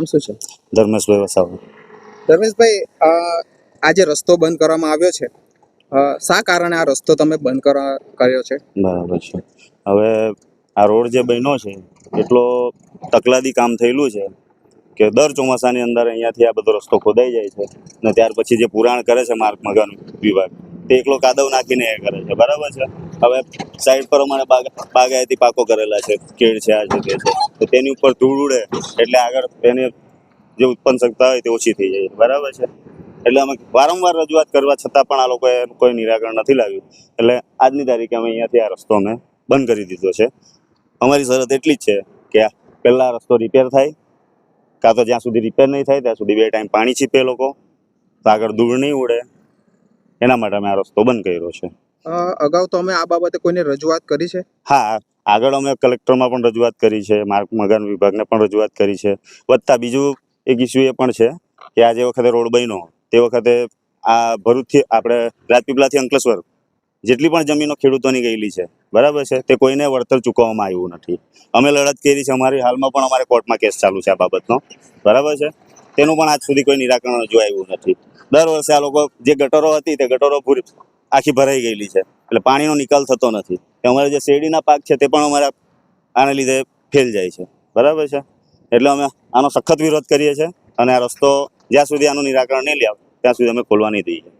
આમ શું છે? ધર્મેશભાઈ વસાવા. ધર્મેશભાઈ આજે રસ્તો બંધ કરવામાં આવ્યો છે. શા કારણે આ રસ્તો તમે બંધ કર્યો છે? બરાબર છે. હવે આ રોડ જે બન્યો છે એટલો તકલાદી કામ થયેલું છે કે દર ચોમાસાની અંદર અહીંયાથી આ બધો રસ્તો ખોદાઈ જાય છે ને ત્યાર પછી જે પુરાણ કરે છે માર્ગ મગન વિભાગ તે એકલો કાદવ નાખીને એ કરે છે. બરાબર છે? હવે સાઈડ પર અમારે બાગ, બાગાયતી પાકો કરેલા છે, કેળ છે, આ છે છે. તો તેની ઉપર ધૂળ ઉડે એટલે આગળ તેને જે ઉત્પન્ન શકતા હોય તે ઓછી થઈ જાય. બરાબર છે? એટલે અમે વારંવાર રજૂઆત કરવા છતાં પણ આ લોકોએ કોઈ નિરાકરણ નથી લાવ્યું. એટલે આજની તારીખે અમે અહીંયાથી આ રસ્તો અમે બંધ કરી દીધો છે. અમારી શરત એટલી જ છે કે પહેલા રસ્તો રિપેર થાય, કાં તો જ્યાં સુધી રિપેર નહીં થાય, ત્યાં સુધી બે ટાઈમ પાણી છીપે લોકો, તો આગળ ધૂળ નહીં ઉડે. એના માટે અમે આ રસ્તો બંધ કર્યો છે. અગાઉ તો અમે આ બાબતે કોઈને રજૂઆત કરી છે? હા, આગળ અમે કલેક્ટરમાં પણ રજૂઆત કરી છે માર્ગ મકાન વિભાગને પણ રજૂઆત કરી છે. વત્તા બીજું એક ઇસ્યુ એ પણ છે કે આ જે વખતે રોડ બન્યો, તે વખતે આ ભરૂચથી આપણે રાજપીપળાથી અંકલેશ્વર જેટલી પણ જમીનો ખેડૂતોની ગયેલી છે, બરાબર છે? તે કોઈને વળતર ચૂકવવામાં આવ્યું નથી. અમે લડત કરી છે, અમારી હાલમાં પણ અમારે કોર્ટમાં કેસ ચાલુ છે આ બાબતનો, બરાબર છે? તેનું પણ આજ સુધી કોઈ નિરાકરણ હજુ આવ્યું નથી. દર વર્ષે આ લોકો જે ગટરો હતી તે ગટરો પૂરી આખી ભરાઈ ગયેલી છે. એટલે પાણીનો નિકાલ થતો નથી. અમારે જે શેરડીના પાક છે તે પણ અમારા આને લીધે ફેલ જાય છે. બરાબર છે? એટલે અમે આનો સખત વિરોધ કરીએ છીએ અને આ રસ્તો જ્યાં સુધી આનું નિરાકરણ નહીં લે, ત્યાં સુધી અમે ખોલવા નહીં દઈએ.